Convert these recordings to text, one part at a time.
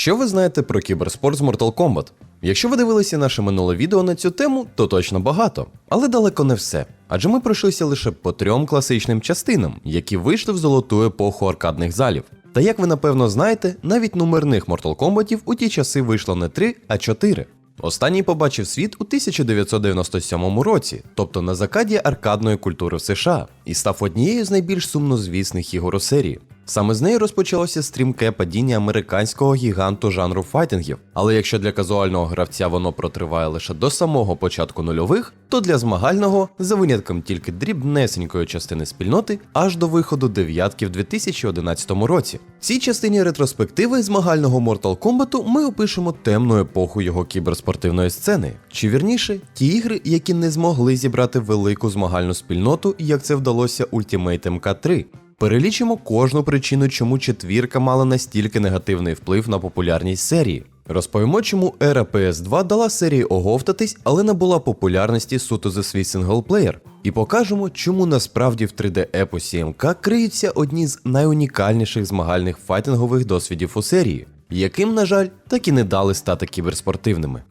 Що ви знаєте про кіберспорт з Mortal Kombat? Якщо ви дивилися наше минуле відео на цю тему, то точно багато, але далеко не все. Адже ми пройшлися лише по трьом класичним частинам, які вийшли в золоту епоху аркадних залів. Та як ви напевно знаєте, навіть номерних Mortal Kombatів у ті часи вийшло не 3, а 4. Останній побачив світ у 1997 році, тобто на закаді аркадної культури в США, і став однією з найбільш сумнозвісних ігор у серії. Саме з неї розпочалося стрімке падіння американського гіганту жанру файтингів. Але якщо для казуального гравця воно протриває лише до самого початку нульових, то для змагального, за винятком тільки дрібнесенької частини спільноти, аж до виходу дев'ятки в 2011 році. В цій частині ретроспективи змагального Mortal Kombat ми опишемо темну епоху його кіберспортивної сцени, чи вірніше, ті ігри, які не змогли зібрати велику змагальну спільноту, як це вдалося Ultimate MK3. Перелічимо кожну причину, чому четвірка мала настільки негативний вплив на популярність серії. Розповімо, чому ера PS2 дала серії оговтатись, але не була популярності суто за свій синглплеєр. І покажемо, чому насправді в 3D-епосі МК криються одні з найунікальніших змагальних файтингових досвідів у серії, яким, на жаль, так і не дали стати кіберспортивними.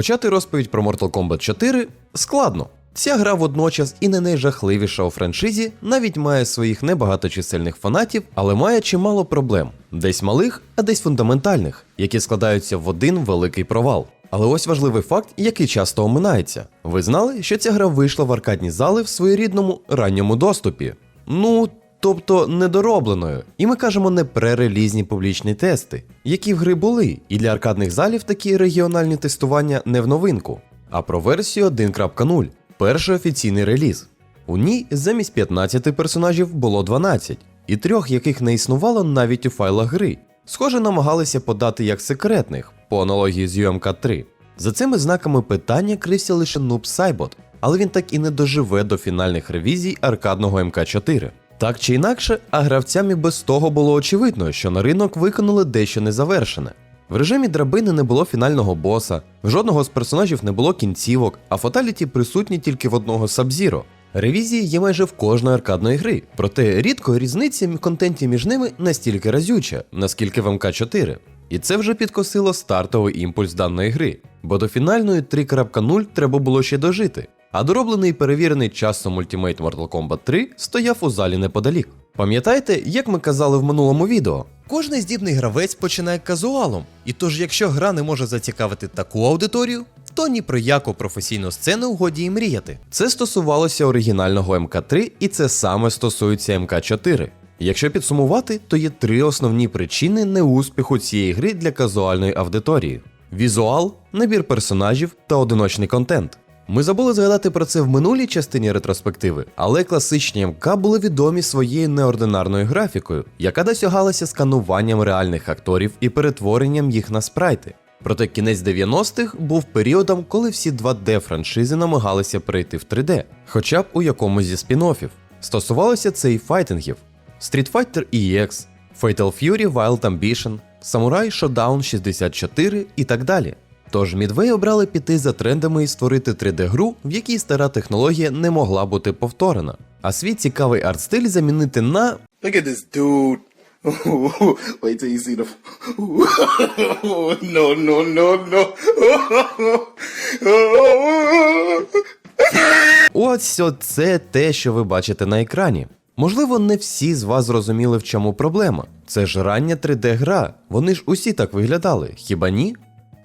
Почати розповідь про Mortal Kombat 4 складно. Ця гра водночас і не найжахливіша у франшизі, навіть має своїх небагаточисельних фанатів, але має чимало проблем, десь малих, а десь фундаментальних, які складаються в один великий провал. Але ось важливий факт, який часто оминається. Ви знали, що ця гра вийшла в аркадні зали в своєрідному ранньому доступі? Ну, тобто недоробленою. І ми кажемо не пререлізні публічні тести, які в гри були, і для аркадних залів такі регіональні тестування не в новинку, а про версію 1.0, перший офіційний реліз. У ній замість 15 персонажів було 12, і трьох, яких не існувало навіть у файлах гри. Схоже, намагалися подати як секретних, по аналогії з UMK3. За цими знаками питання крився лише Noob Saibot, але він так і не доживе до фінальних ревізій аркадного МК4. Так чи інакше, а гравцям і без того було очевидно, що на ринок виконали дещо незавершене. В режимі драбини не було фінального боса, в жодного з персонажів не було кінцівок, а фаталіті присутні тільки в одного Сабзіро. Ревізії є майже в кожної аркадної гри, проте рідко різниця в контенті між ними настільки разюча, наскільки в МК4. І це вже підкосило стартовий імпульс даної гри, бо до фінальної 3.0 треба було ще дожити. А дороблений і перевірений часом Ultimate Mortal Kombat 3 стояв у залі неподалік. Пам'ятаєте, як ми казали в минулому відео? Кожний здібний гравець починає казуалом, і тож, якщо гра не може зацікавити таку аудиторію, то ні про яку професійну сцену годі й мріяти. Це стосувалося оригінального МК3, і це саме стосується МК4. Якщо підсумувати, то є три основні причини неуспіху цієї гри для казуальної аудиторії: візуал, набір персонажів та одиночний контент. Ми забули згадати про це в минулій частині ретроспективи, але класичні МК були відомі своєю неординарною графікою, яка досягалася скануванням реальних акторів і перетворенням їх на спрайти. Проте кінець 90-х був періодом, коли всі 2D франшизи намагалися перейти в 3D, хоча б у якомусь зі спін-оффів. Стосувалося це і файтингів: Street Fighter EX, Fatal Fury Wild Ambition, Samurai Shodown 64 і так далі. Тож Midway обрали піти за трендами і створити 3D-гру, в якій стара технологія не могла бути повторена, а свій цікавий арт-стиль замінити на Look at this dude. Wait till you see the. no, no, no, no. Ось оце те, що ви бачите на екрані. Можливо, не всі з вас зрозуміли, в чому проблема. Це ж рання 3D-гра, вони ж усі так виглядали, хіба ні?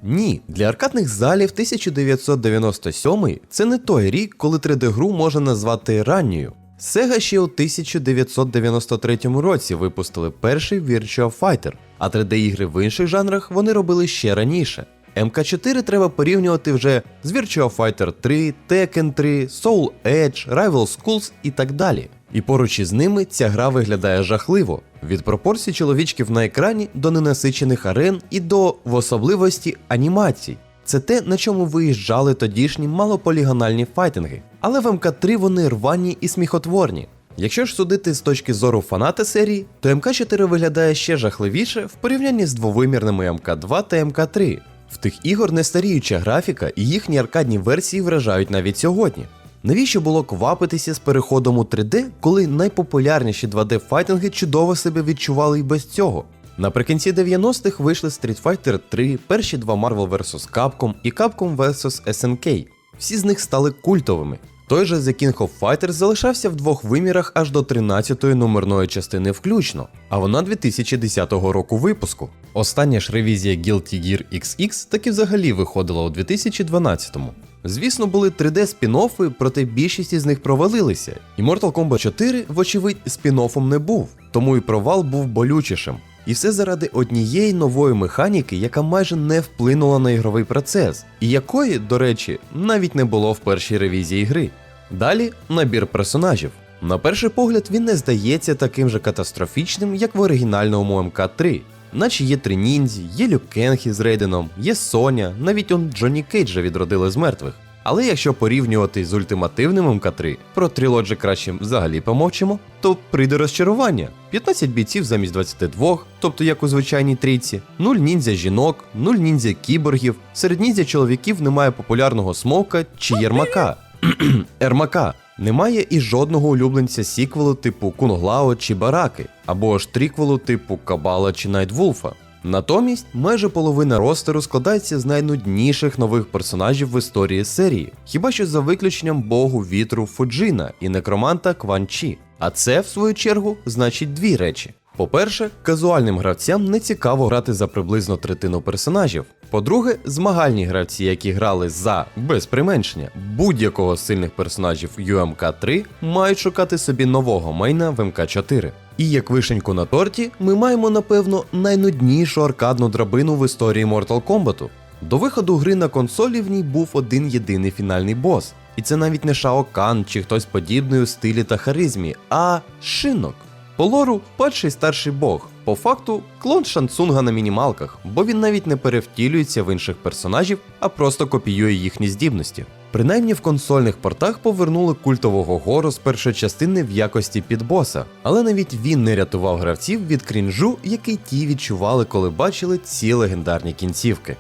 Ні, для аркадних залів 1997 це не той рік, коли 3D-гру можна назвати ранньою. Sega ще у 1993 році випустили перший Virtua Fighter, а 3D-ігри в інших жанрах вони робили ще раніше. МК4 треба порівнювати вже з Virtua Fighter 3, Tekken 3, Soul Edge, Rival Schools і так далі. І поруч із ними ця гра виглядає жахливо від пропорцій чоловічків на екрані до ненасичених арен і до в особливості анімацій. Це те, на чому виїжджали тодішні малополігональні файтинги. Але в МК3 вони рвані і сміхотворні. Якщо ж судити з точки зору фаната серії, то МК4 виглядає ще жахливіше в порівнянні з двовимірними МК2 та МК3. В тих ігор не старіюча графіка і їхні аркадні версії вражають навіть сьогодні. Навіщо було квапитися з переходом у 3D, коли найпопулярніші 2D-файтинги чудово себе відчували і без цього? Наприкінці 90-х вийшли Street Fighter 3, перші два Marvel vs. Capcom і Capcom vs. SNK. Всі з них стали культовими. Той же The King of Fighters залишався в двох вимірах аж до 13-ї номерної частини включно, а вона 2010 року випуску. Остання ж ревізія Guilty Gear XX таки взагалі виходила у 2012-му. Звісно, були 3D спін-оффи, проте більшість із них провалилися, і Mortal Kombat 4, вочевидь, спін-оффом не був, тому і провал був болючішим. І все заради однієї нової механіки, яка майже не вплинула на ігровий процес, і якої, до речі, навіть не було в першій ревізії гри. Далі набір персонажів. На перший погляд, він не здається таким же катастрофічним, як в оригінальному МК3. Наче є три ніндзі, є Люк Кенхі з Рейденом, є Соня, навіть он Джонні Кейджа відродили з мертвих. Але якщо порівнювати з ультимативним МК3, про трилоджі краще взагалі помовчимо, то прийде розчарування. 15 бійців замість 22, тобто як у звичайній трійці, 0 ніндзя жінок, 0 ніндзя кіборгів, серед ніндзя чоловіків немає популярного смоука чи єрмака. Ермака. Немає і жодного улюбленця сіквелу типу Кунглао чи Бараки, або ж тріквелу типу Кабала чи Найтвулфа. Натомість майже половина ростеру складається з найнудніших нових персонажів в історії серії, хіба що за виключенням богу вітру Фуджина і некроманта Кван Чі. А це, в свою чергу, значить дві речі. По-перше, казуальним гравцям не цікаво грати за приблизно третину персонажів. По-друге, змагальні гравці, які грали за без применшення будь-якого з сильних персонажів UMK 3, мають шукати собі нового мейна в МК4. І як вишеньку на торті, ми маємо, напевно, найнуднішу аркадну драбину в історії Mortal Kombat. До виходу гри на консолі в ній був один єдиний фінальний бос. І це навіть не Шао Кан чи хтось подібний у стилі та харизмі, а шинок. По лору падший старший бог. По факту клон Шансунга на мінімалках, бо він навіть не перевтілюється в інших персонажів, а просто копіює їхні здібності. Принаймні в консольних портах повернули культового гору з першої частини в якості підбоса, але навіть він не рятував гравців від крінжу, який ті відчували, коли бачили ці легендарні кінцівки.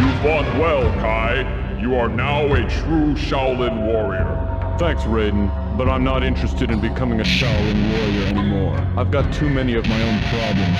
You fought well, Kai. You are now a true Shaolin warrior. Thanks, Raiden, but I'm not interested in becoming a Shaolin warrior anymore. I've got too many of my own problems.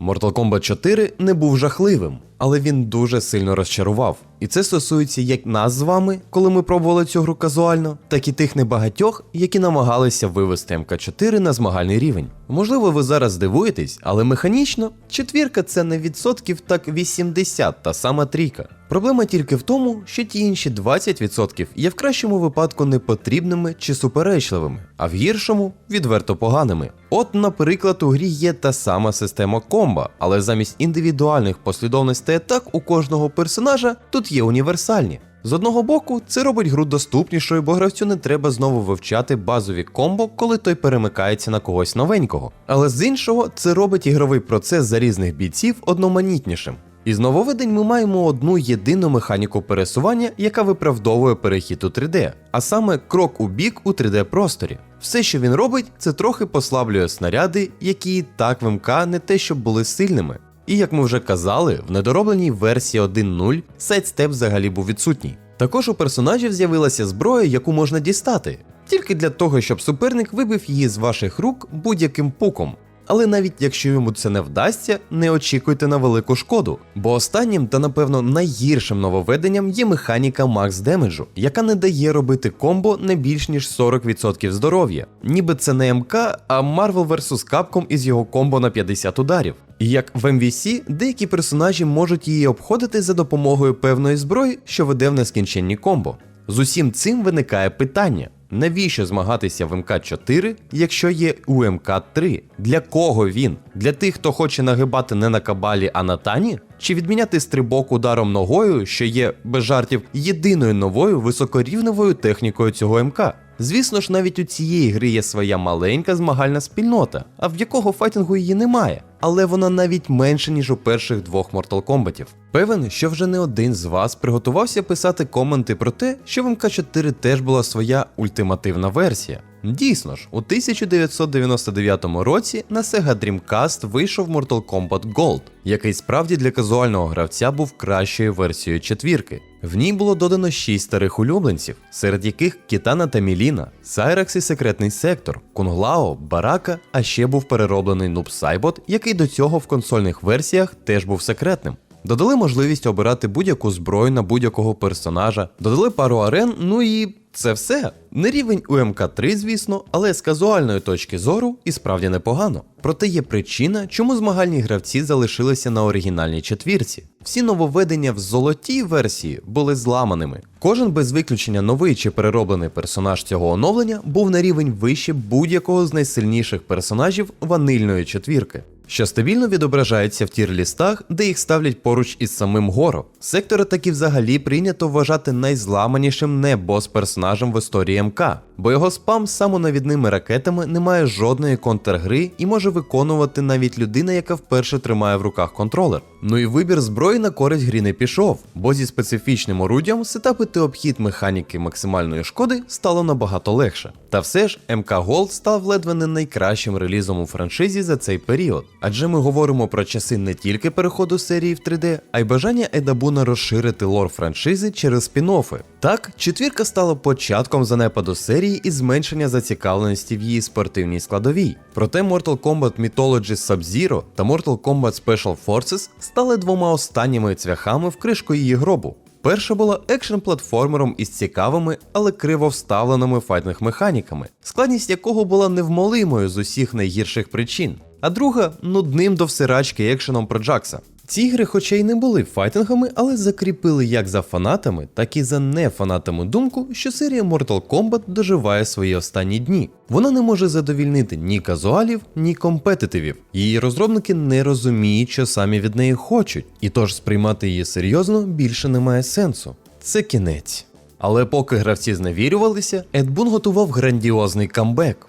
Mortal Kombat 4 не був жахливим, але він дуже сильно розчарував. І це стосується як нас з вами, коли ми пробували цю гру казуально, так і тих небагатьох, які намагалися вивести МК4 на змагальний рівень. Можливо, ви зараз здивуєтесь, але механічно четвірка це не відсотків, так 80 та сама трійка. Проблема тільки в тому, що ті інші 20% є в кращому випадку непотрібними чи суперечливими, а в гіршому відверто поганими. От, наприклад, у грі є та сама система комба, але замість індивідуальних послідовностей атак у кожного персонажа тут є універсальні. З одного боку, це робить гру доступнішою, бо гравцю не треба знову вивчати базові комбо, коли той перемикається на когось новенького. Але з іншого, це робить ігровий процес за різних бійців одноманітнішим. Із нововведень ми маємо одну єдину механіку пересування, яка виправдовує перехід у 3D, а саме крок у бік у 3D просторі. Все, що він робить, це трохи послаблює снаряди, які так в не те, щоб були сильними. І як ми вже казали, в недоробленій версії 1.0 сайдстеп взагалі був відсутній. Також у персонажів з'явилася зброя, яку можна дістати, тільки для того, щоб суперник вибив її з ваших рук будь-яким пуком. Але навіть якщо йому це не вдасться, не очікуйте на велику шкоду. Бо останнім та напевно найгіршим нововведенням є механіка Макс демеджу, яка не дає робити комбо не більш ніж 40% здоров'я. Ніби це не МК, а Marvel vs. Capcom із його комбо на 50 ударів. І як в MVC, деякі персонажі можуть її обходити за допомогою певної зброї, що веде в нескінченні комбо. З усім цим виникає питання. Навіщо змагатися в МК4, якщо є у МК3? Для кого він? Для тих, хто хоче нагибати не на кабалі, а на тані? Чи відміняти стрибок ударом ногою, що є без жартів єдиною новою високорівневою технікою цього МК? Звісно ж, навіть у цієї гри є своя маленька змагальна спільнота, а в якого файтингу її немає. Але вона навіть менше, ніж у перших двох Mortal Kombatів. Певен, що вже не один з вас приготувався писати коменти про те, що в МК4 теж була своя ультимативна версія. Дійсно ж, у 1999 році на Sega Dreamcast вийшов Mortal Kombat Gold, який справді для казуального гравця був кращою версією четвірки. В ній було додано 6 старих улюбленців, серед яких Кітана та Міліна, Сайракс і секретний сектор, Кунглао, Барака, а ще був перероблений Нуб Сайбот, який до цього в консольних версіях теж був секретним. Додали можливість обирати будь-яку зброю на будь-якого персонажа, додали пару арен, ну і це все. Не рівень у МК3, звісно, але з казуальної точки зору і справді непогано. Проте є причина, чому змагальні гравці залишилися на оригінальній четвірці. Всі нововведення в золотій версії були зламаними. Кожен без виключення новий чи перероблений персонаж цього оновлення був на рівень вище будь-якого з найсильніших персонажів ванильної четвірки що стабільно відображається в тір-лістах, де їх ставлять поруч із самим Горо. Сектора таки взагалі прийнято вважати найзламанішим не бос-персонажем в історії МК, бо його спам з самонавідними ракетами не має жодної контргри і може виконувати навіть людина, яка вперше тримає в руках контролер. Ну і вибір зброї на користь грі не пішов, бо зі специфічним орудям сетапити обхід механіки максимальної шкоди стало набагато легше. Та все ж МК Gold став ледве не найкращим релізом у франшизі за цей період. Адже ми говоримо про часи не тільки переходу серії в 3D, а й бажання Едабуна розширити лор франшизи через спін-оффи. Так, четвірка стала початком занепаду серії і зменшення зацікавленості в її спортивній складовій. Проте Mortal Kombat Mythology Sub-Zero та Mortal Kombat Special Forces стали двома останніми цвяхами в кришку її гробу. Перша була екшн-платформером із цікавими, але криво вставленими файтних механіками, складність якого була невмолимою з усіх найгірших причин. А друга нудним до всирачки екшеном про Джакса. Ці ігри, хоча й не були файтингами, але закріпили як за фанатами, так і за нефанатами думку, що серія Mortal Kombat доживає свої останні дні. Вона не може задовільнити ні казуалів, ні компетитивів. Її розробники не розуміють, що самі від неї хочуть, і тож сприймати її серйозно більше немає сенсу. Це кінець. Але поки гравці зневірювалися, Ед Бун готував грандіозний камбек.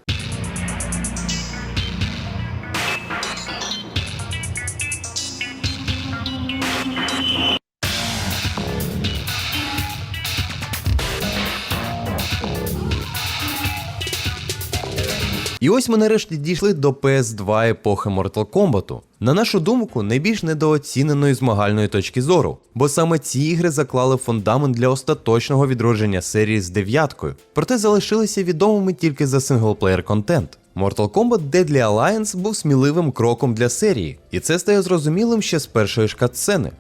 Ось ми нарешті дійшли до PS2 епохи Mortal Kombat. На нашу думку, найбільш недооціненої змагальної точки зору, бо саме ці ігри заклали фундамент для остаточного відродження серії з дев'яткою, проте залишилися відомими тільки за синглплеєр контент. Mortal Kombat Deadly Alliance був сміливим кроком для серії, і це стає зрозумілим ще з першої ж.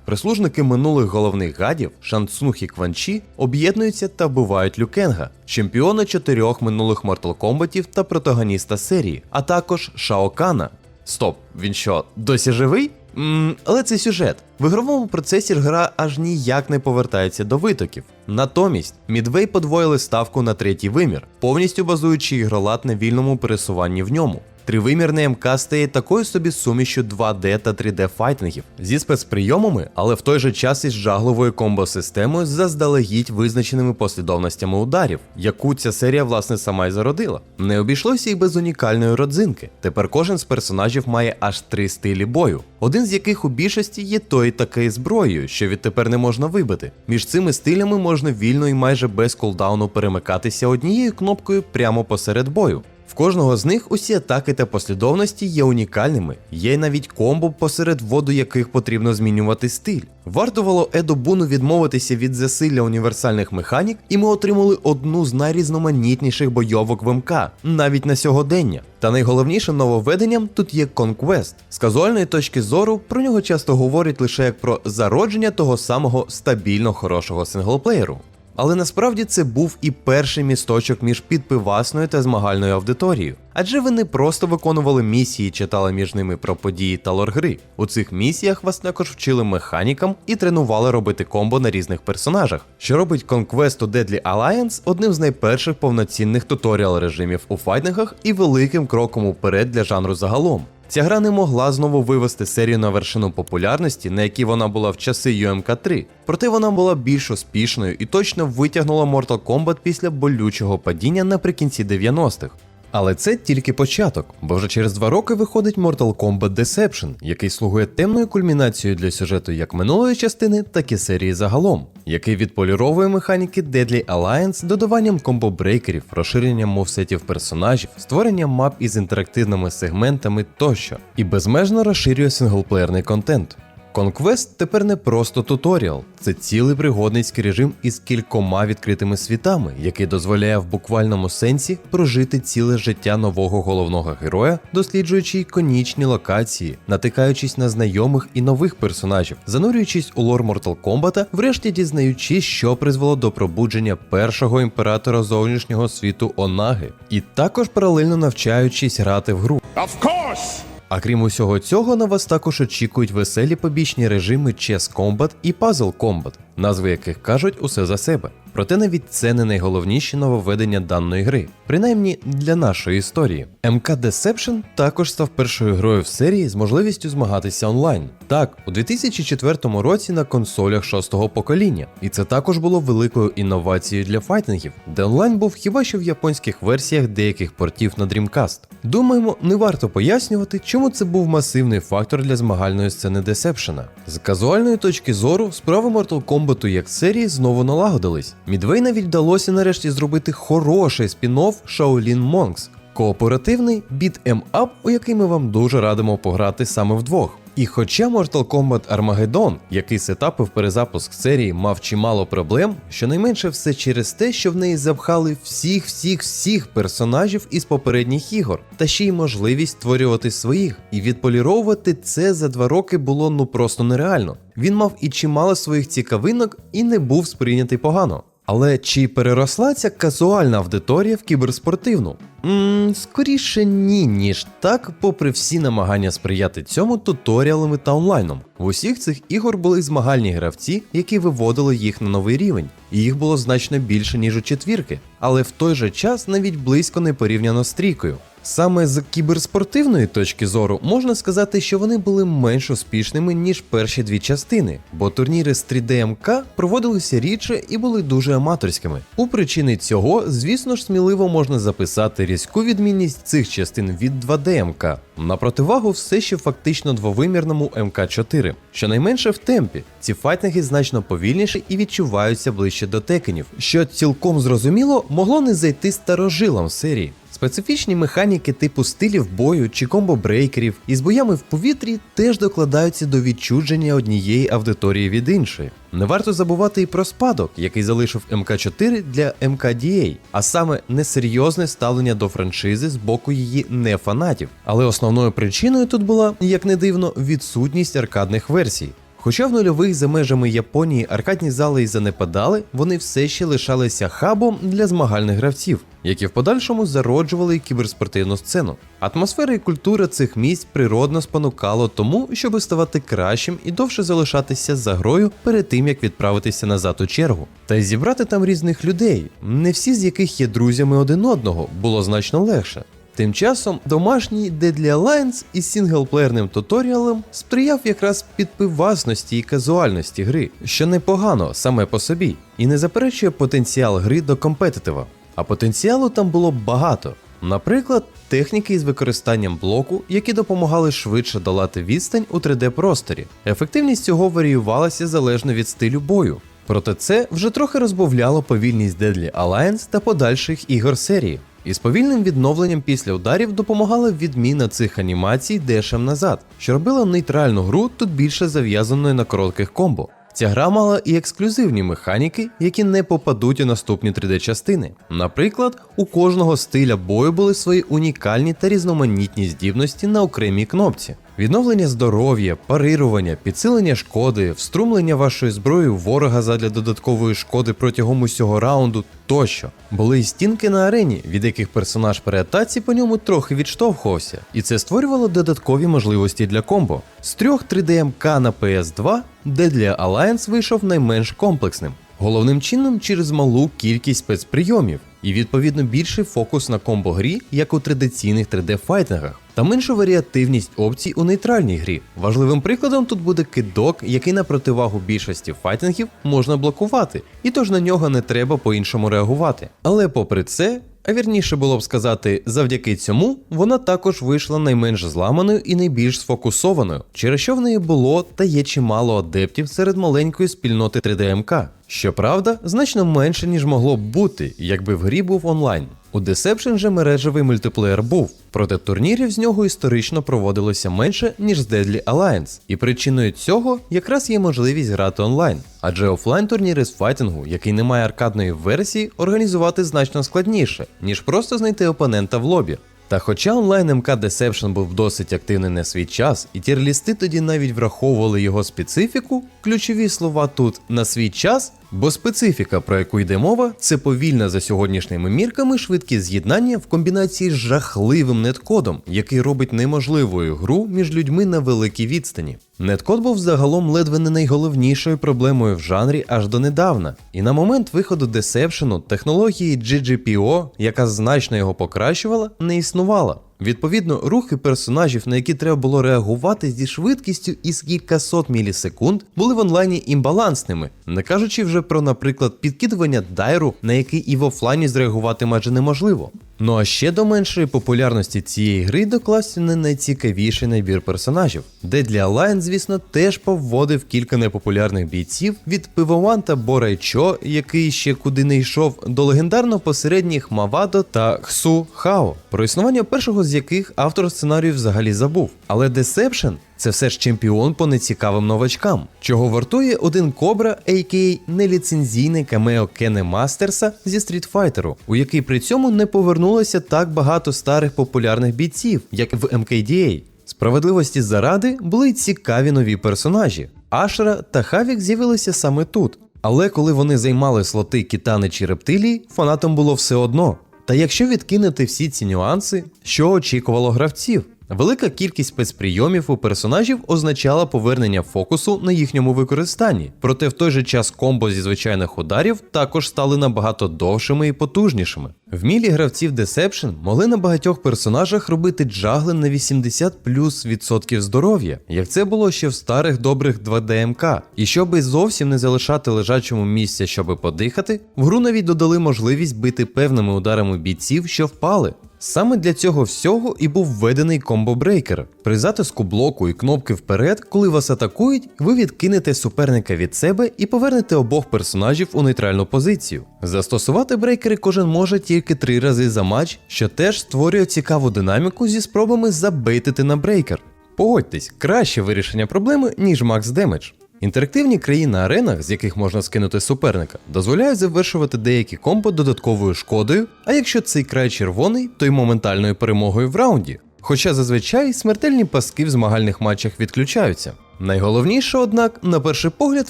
Прислужники минулих головних гадів, Шансунг і Кванчі, об'єднуються та вбивають Люкенга, чемпіона чотирьох минулих Mortal Kombatів та протагоніста серії, а також Шао Кана. Стоп, він що, досі живий? Ммм, але це сюжет. В ігровому процесі гра аж ніяк не повертається до витоків. Натомість, Мідвей подвоїли ставку на третій вимір, повністю базуючи ігролад на вільному пересуванні в ньому. Тривимірний МК стає такою собі сумішю 2D та 3D файтингів зі спецприйомами, але в той же час із жагловою комбо-системою з заздалегідь визначеними послідовностями ударів, яку ця серія власне сама й зародила. Не обійшлося й без унікальної родзинки. Тепер кожен з персонажів має аж три стилі бою, один з яких у більшості є тої такої зброєю, що відтепер не можна вибити. Між цими стилями можна вільно і майже без кулдауну перемикатися однією кнопкою прямо посеред бою. В кожного з них усі атаки та послідовності є унікальними, є навіть комбо, посеред воду яких потрібно змінювати стиль. Вартувало Едо Буну відмовитися від засилля універсальних механік, і ми отримали одну з найрізноманітніших бойовок в МК, навіть на сьогодення. Та найголовнішим нововведенням тут є Conquest. З казуальної точки зору про нього часто говорять лише як про зародження того самого стабільно хорошого синглплеєру. Але насправді це був і перший місточок між підпивасною та змагальною аудиторією. Адже ви не просто виконували місії, читали між ними про події та лор гри. У цих місіях вас також вчили механікам і тренували робити комбо на різних персонажах, що робить Conquest у Deadly Alliance одним з найперших повноцінних туторіал режимів у файтингах і великим кроком уперед для жанру загалом. Ця гра не могла знову вивести серію на вершину популярності, на якій вона була в часи UMK 3. Проте вона була більш успішною і точно витягнула Mortal Kombat після болючого падіння наприкінці 90-х. Але це тільки початок, бо вже через два роки виходить Mortal Kombat Deception, який слугує темною кульмінацією для сюжету як минулої частини, так і серії загалом, який відполіровує механіки Deadly Alliance додаванням комбо-брейкерів, розширенням мовсетів персонажів, створенням мап із інтерактивними сегментами тощо, і безмежно розширює синглплеєрний контент. Conquest тепер не просто туторіал, це цілий пригодницький режим із кількома відкритими світами, який дозволяє в буквальному сенсі прожити ціле життя нового головного героя, досліджуючи іконічні локації, натикаючись на знайомих і нових персонажів, занурюючись у лор Mortal Kombat, врешті дізнаючись, що призвело до пробудження першого імператора зовнішнього світу Онаги, і також паралельно навчаючись грати в гру. Of course! А крім усього цього, на вас також очікують веселі побічні режими Chess Combat і Puzzle Combat, назви яких кажуть усе за себе. Проте навіть це не найголовніші нововведення даної гри, принаймні для нашої історії. MK Deception також став першою грою в серії з можливістю змагатися онлайн. Так, у 2004 році на консолях шостого покоління, і це також було великою інновацією для файтингів, де онлайн був хіба що в японських версіях деяких портів на Dreamcast. Думаємо, не варто пояснювати, чому це був масивний фактор для змагальної сцени Десепшена. З казуальної точки зору, справи Mortal Kombat як серії знову налагодились. Мідвей навіть вдалося нарешті зробити хороший спін-офф Shaolin Monks, кооперативний біт-ем-ап, у який ми вам дуже радимо пограти саме вдвох. І хоча Mortal Kombat Armageddon, який сетапив перезапуск серії, мав чимало проблем, щонайменше все через те, що в неї запхали всіх, всіх, всіх персонажів із попередніх ігор, та ще й можливість створювати своїх. І відполіровувати це за два роки було ну просто нереально. Він мав і чимало своїх цікавинок і не був сприйнятий погано. Але чи переросла ця казуальна аудиторія в кіберспортивну? Ммм, скоріше ні, ніж так, попри всі намагання сприяти цьому туторіалами та онлайном. В усіх цих ігор були змагальні гравці, які виводили їх на новий рівень, і їх було значно більше, ніж у четвірки, але в той же час навіть близько не порівняно з трійкою. Саме з кіберспортивної точки зору можна сказати, що вони були менш успішними, ніж перші дві частини, бо турніри з 3DMK проводилися рідше і були дуже аматорськими. У причини цього, звісно ж, сміливо можна записати різку відмінність цих частин від 2DMK, на противагу все ще фактично двовимірному МК4. Щонайменше в темпі, ці файтинги значно повільніші і відчуваються ближче до текенів, що цілком зрозуміло могло не зайти старожилам серії. Специфічні механіки типу стилів бою чи комбо-брейкерів із боями в повітрі теж докладаються до відчудження однієї аудиторії від іншої. Не варто забувати і про спадок, який залишив МК4 для МКDA, а саме несерйозне ставлення до франшизи з боку її нефанатів. Але основною причиною тут була, як не дивно, відсутність аркадних версій. Хоча в нульових за межами Японії аркадні зали й занепадали, вони все ще лишалися хабом для змагальних гравців, які в подальшому зароджували кіберспортивну сцену. Атмосфера і культура цих місць природно спонукало тому, щоб ставати кращим і довше залишатися за грою перед тим як відправитися назад у чергу. Та й зібрати там різних людей, не всі з яких є друзями один одного, було значно легше. Тим часом домашній Deadly Alliance із сінглплеєрним туторіалом сприяв якраз підпивасності і казуальності гри, що непогано саме по собі, і не заперечує потенціал гри до компетитива. А потенціалу там було багато. Наприклад, техніки із використанням блоку, які допомагали швидше долати відстань у 3D-просторі. Ефективність цього варіювалася залежно від стилю бою. Проте це вже трохи розбавляло повільність Deadly Alliance та подальших ігор серії. І з повільним відновленням після ударів допомагала відміна цих анімацій дешем назад, що робила нейтральну гру тут більше зав'язаною на коротких комбо. Ця гра мала і ексклюзивні механіки, які не попадуть у наступні 3D-частини. Наприклад, у кожного стиля бою були свої унікальні та різноманітні здібності на окремій кнопці. Відновлення здоров'я, парирування, підсилення шкоди, вструмлення вашої зброї ворога задля додаткової шкоди протягом усього раунду тощо. Були й стінки на арені, від яких персонаж при атаці по ньому трохи відштовхувався, і це створювало додаткові можливості для комбо. З трьох 3DMK на PS2 Deadly Alliance вийшов найменш комплексним. Головним чином через малу кількість спецприйомів і відповідно більший фокус на комбо грі, як у традиційних 3D файтингах. Та меншу варіативність опцій у нейтральній грі. Важливим прикладом тут буде кидок, який на противагу більшості файтингів можна блокувати, і тож на нього не треба по-іншому реагувати. Але попри це, а вірніше було б сказати, завдяки цьому вона також вийшла найменш зламаною і найбільш сфокусованою, через що в неї було та є чимало адептів серед маленької спільноти 3DMK. Щоправда, значно менше, ніж могло б бути, якби в грі був онлайн. У Deception же мережевий мультиплеєр був, проте турнірів з нього історично проводилося менше, ніж з Deadly Alliance, і причиною цього якраз є можливість грати онлайн. Адже офлайн турніри з файтингу, який не має аркадної версії, організувати значно складніше, ніж просто знайти опонента в лобі. Та хоча онлайн МК Deception був досить активний на свій час, і тірлісти тоді навіть враховували його специфіку, ключові слова тут на свій час, бо специфіка, про яку йде мова, це повільна за сьогоднішніми мірками швидкість з'єднання в комбінації з жахливим неткодом, який робить неможливою гру між людьми на великій відстані. Неткод був загалом ледве не найголовнішою проблемою в жанрі аж донедавна. І на момент виходу Deception технології GGPO, яка значно його покращувала, не існувала. Відповідно, рухи персонажів, на які треба було реагувати зі швидкістю із кількасот мілісекунд, були в онлайні імбалансними, не кажучи вже про, наприклад, підкидування дайру, на який і в офлайні зреагувати майже неможливо. Ну а ще до меншої популярності цієї гри доклався не найцікавіший набір персонажів, де для Alliance, звісно, теж повводив кілька непопулярних бійців від пивованта Борайчо, який ще куди не йшов, до легендарно посередніх Мавадо та Хсу Хао, про існування першого з яких автор сценарію взагалі забув. Але Deception це все ж чемпіон по нецікавим новачкам, чого вартує один Кобра, а.к.а. неліцензійний камео Кене Мастерса зі стрітфайтеру, у який при цьому не повернулося так багато старих популярних бійців, як в МКДА. Справедливості заради були цікаві нові персонажі. Ашера та Хавік з'явилися саме тут. Але коли вони займали слоти кітани чи рептилії, фанатам було все одно. Та якщо відкинути всі ці нюанси, що очікувало гравців? Велика кількість спецприйомів у персонажів означала повернення фокусу на їхньому використанні, проте в той же час комбо зі звичайних ударів також стали набагато довшими і потужнішими. Вмілі гравців Deception могли на багатьох персонажах робити джагли на 80 плюс відсотків здоров'я, як це було ще в старих добрих 2DMK. І щоби зовсім не залишати лежачому місця, щоби подихати, в гру навіть додали можливість бити певними ударами бійців, що впали. Саме для цього всього і був введений комбо-брейкер. При затиску блоку і кнопки вперед, коли вас атакують, ви відкинете суперника від себе і повернете обох персонажів у нейтральну позицію. Застосувати брейкери кожен може тільки три рази за матч, що теж створює цікаву динаміку зі спробами забейтити на брейкер. Погодьтесь, краще вирішення проблеми, ніж Макс Демедж. Інтерактивні краї на аренах, з яких можна скинути суперника, дозволяють завершувати деякі комбо додатковою шкодою, а якщо цей край червоний, то й моментальною перемогою в раунді. Хоча зазвичай смертельні паски в змагальних матчах відключаються. Найголовніше, однак, на перший погляд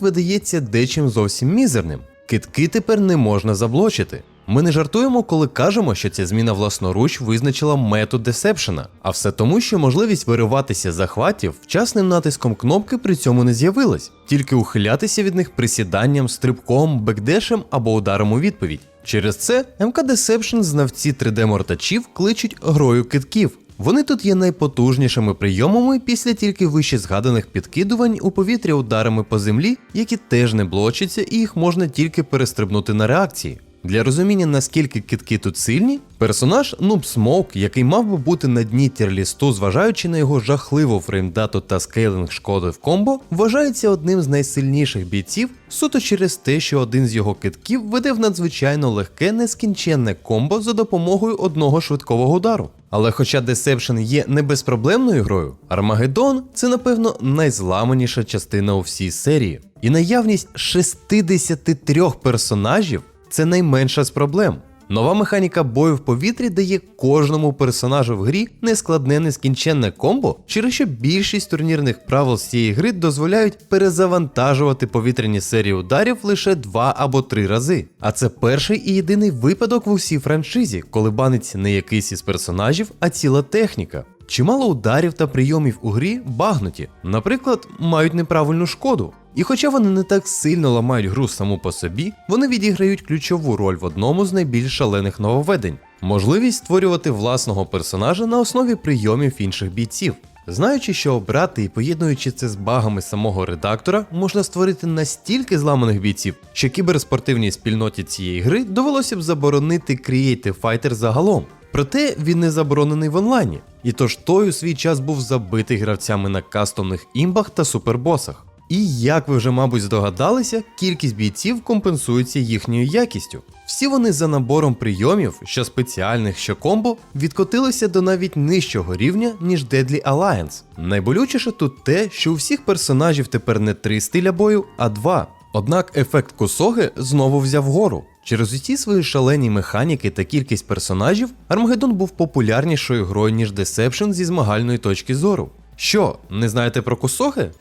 видається дечим зовсім мізерним. Китки тепер не можна заблочити. Ми не жартуємо, коли кажемо, що ця зміна власноруч визначила метод десепшена, а все тому, що можливість вириватися з захватів вчасним натиском кнопки при цьому не з'явилась, тільки ухилятися від них присіданням, стрибком, бекдешем або ударом у відповідь. Через це МК Deception знавці 3D-мортачів кличуть грою китків. Вони тут є найпотужнішими прийомами після тільки вище згаданих підкидувань у повітря ударами по землі, які теж не блочаться і їх можна тільки перестрибнути на реакції. Для розуміння, наскільки китки тут сильні, персонаж Noob Smoke, який мав би бути на дні тірлісту, зважаючи на його жахливу фреймдату та скейлинг шкоди в комбо, вважається одним з найсильніших бійців суто через те, що один з його китків веде в надзвичайно легке нескінченне комбо за допомогою одного швидкого удару. Але хоча Deception є не безпроблемною грою, Армагеддон це напевно найзламаніша частина у всій серії. І наявність 63 персонажів це найменша з проблем. Нова механіка бою в повітрі дає кожному персонажу в грі нескладне нескінченне комбо, через що більшість турнірних правил з цієї гри дозволяють перезавантажувати повітряні серії ударів лише два або три рази. А це перший і єдиний випадок в усій франшизі, коли баниться не якийсь із персонажів, а ціла техніка. Чимало ударів та прийомів у грі багнуті, наприклад, мають неправильну шкоду. І хоча вони не так сильно ламають гру саму по собі, вони відіграють ключову роль в одному з найбільш шалених нововведень. можливість створювати власного персонажа на основі прийомів інших бійців. Знаючи, що обрати і поєднуючи це з багами самого редактора, можна створити настільки зламаних бійців, що кіберспортивній спільноті цієї гри довелося б заборонити Creative Fighter загалом. Проте він не заборонений в онлайні, і тож той у свій час був забитий гравцями на кастомних імбах та супербосах. І як ви вже, мабуть, здогадалися, кількість бійців компенсується їхньою якістю. Всі вони за набором прийомів, що спеціальних, що комбо, відкотилися до навіть нижчого рівня, ніж Deadly Alliance. Найболючіше тут те, що у всіх персонажів тепер не три стиля бою, а два. Однак ефект Косоги знову взяв гору. Через усі свої шалені механіки та кількість персонажів, Армагеддон був популярнішою грою, ніж Deception зі змагальної точки зору. Що, не знаєте про Косоги?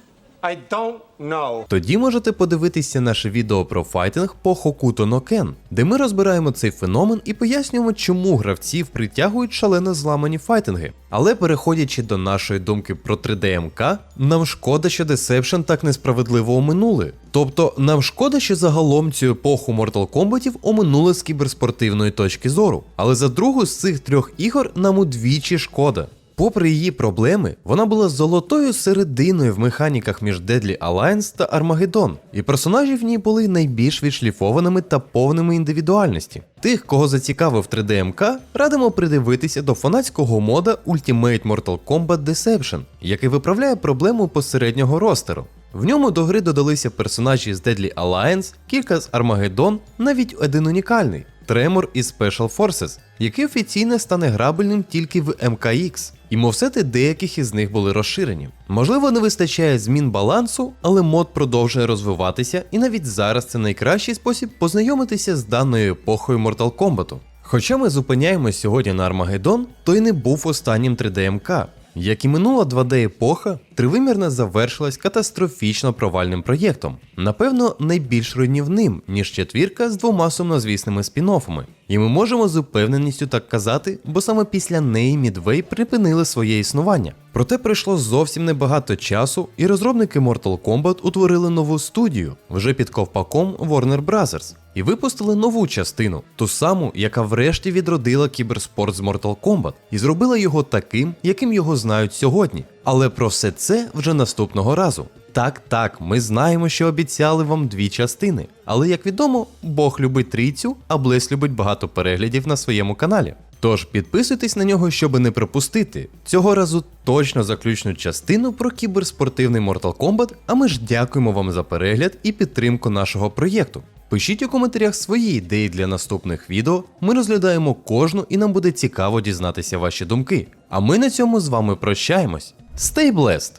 I don't know. Тоді можете подивитися наше відео про файтинг по Хокуто Ken, де ми розбираємо цей феномен і пояснюємо, чому гравців притягують шалено зламані файтинги. Але переходячи до нашої думки про 3DMK, нам шкода, що Deception так несправедливо оминули. Тобто нам шкода, що загалом цю епоху Mortal Kombat оминули з кіберспортивної точки зору. Але за другу з цих трьох ігор нам удвічі шкода. Попри її проблеми, вона була золотою серединою в механіках між Deadly Alliance та Armageddon, і персонажі в ній були найбільш відшліфованими та повними індивідуальності. Тих, кого зацікавив 3DMK, радимо придивитися до фанатського мода Ultimate Mortal Kombat Deception, який виправляє проблему посереднього ростеру. В ньому до гри додалися персонажі з Deadly Alliance, кілька з Armageddon, навіть один унікальний Tremor із Special Forces, який офіційно стане грабельним тільки в MKX. І мовсети деяких із них були розширені. Можливо, не вистачає змін балансу, але мод продовжує розвиватися, і навіть зараз це найкращий спосіб познайомитися з даною епохою Mortal Kombat. Хоча ми зупиняємось сьогодні на Армагеддон, той не був останнім 3D МК. Як і минула 2D епоха, тривимірна завершилась катастрофічно провальним проєктом, напевно, найбільш руйнівним, ніж четвірка з двома сумнозвісними спін-оффами. І ми можемо з упевненістю так казати, бо саме після неї Midway припинили своє існування. Проте пройшло зовсім небагато часу, і розробники Mortal Kombat утворили нову студію вже під ковпаком Warner Bros. і випустили нову частину, ту саму, яка врешті відродила кіберспорт з Mortal Kombat і зробила його таким, яким його знають сьогодні. Але про все це вже наступного разу. Так, так, ми знаємо, що обіцяли вам дві частини. Але як відомо, Бог любить трійцю, а Блес любить багато переглядів на своєму каналі. Тож підписуйтесь на нього, щоб не пропустити. Цього разу точно заключну частину про кіберспортивний Mortal Kombat, а ми ж дякуємо вам за перегляд і підтримку нашого проєкту. Пишіть у коментарях свої ідеї для наступних відео. Ми розглядаємо кожну і нам буде цікаво дізнатися ваші думки. А ми на цьому з вами прощаємось. Stay blessed!